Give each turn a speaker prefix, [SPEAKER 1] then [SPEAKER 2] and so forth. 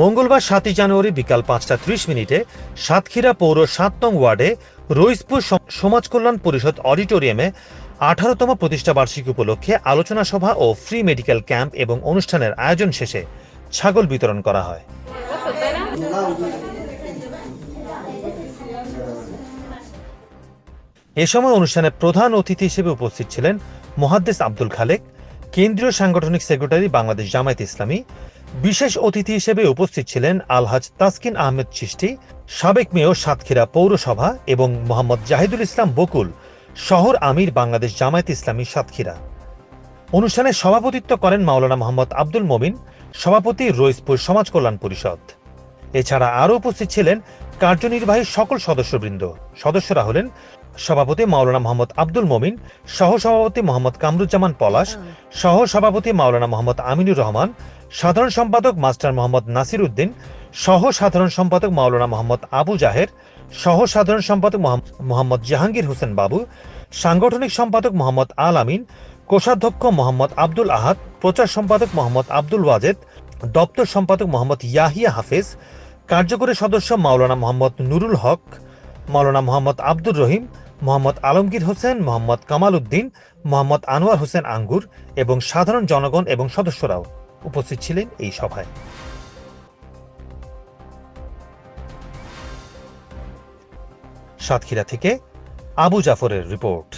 [SPEAKER 1] মঙ্গলবার সাতই জানুয়ারি বিকাল পাঁচটা ত্রিশ মিনিটে সাতক্ষীরা পৌর সাত নং ওয়ার্ডে রইসপুর সমাজ কল্যাণ পরিষদ অডিটোরিয়ামে আঠারোতম প্রতিষ্ঠা বার্ষিকী উপলক্ষে আলোচনা সভা ও ফ্রি মেডিকেল ক্যাম্প এবং অনুষ্ঠানের আয়োজন শেষে ছাগল বিতরণ করা হয়। এ সময় অনুষ্ঠানে প্রধান অতিথি হিসেবে উপস্থিত ছিলেন মোহাদ্দেস আব্দুল খালেক, কেন্দ্রীয় সাংগঠনিক সেক্রেটারি বাংলাদেশ জামায়াত ইসলামী, বিশেষ অতিথি হিসেবে উপস্থিত ছিলেন আলহাজ তাসকিন আহমেদ চিশতি, সাবেক মেয়র সাতক্ষীরা পৌরসভা এবং মোহাম্মদ জাহিদুল ইসলাম বকুল, শহর আমির বাংলাদেশ জামায়াত ইসলামী সাতক্ষীরা। অনুষ্ঠানে সভাপতিত্ব করেন মাওলানা মোহাম্মদ আব্দুল মমিন, সভাপতি রইসপুর সমাজ কল্যাণ পরিষদ। এছাড়া আরও উপস্থিত ছিলেন কার্যনির্বাহী সকল সদস্যবৃন্দ। সদস্যরা হলেন সভাপতি মাওলানা মোহাম্মদ আব্দুল মমিন সহ সভাপতি মোহাম্মদ কামরুজ্জামান পলাশ সহ সভাপতি মাওলানা মোহাম্মদ আমিনুর রহমান সাধারণ সম্পাদক মাস্টার মোহাম্মদ নাসির উদ্দিন সহ সাধারণ সম্পাদক মাওলানা মোহাম্মদ আবু জাহের সহ সাধারণ সম্পাদক মোহাম্মদ জাহাঙ্গীর হোসেন বাবু সাংগঠনিক সম্পাদক মোহাম্মদ আল আমিন কোষাধ্যক্ষ মোহাম্মদ আব্দুল আহাদ প্রচার সম্পাদক মোহাম্মদ আব্দুল ওয়াজেদ দপ্তর সম্পাদক মোহাম্মদ ইয়াহিয়া হাফেজ কার্যকরী সদস্য মাওলানা মোহাম্মদ নুরুল হক, মাওলানা মোহাম্মদ আব্দুর রহিম, মোহাম্মদ আলমগীর হোসেন, মোহাম্মদ কামাল উদ্দিন, মোহাম্মদ আনোয়ার হোসেন আঙ্গুর এবং সাধারণ জনগণ এবং সদস্যরাও উপস্থিত ছিলেন এই সভায়। সাতক্ষীরা থেকে আবু জাফরের রিপোর্ট।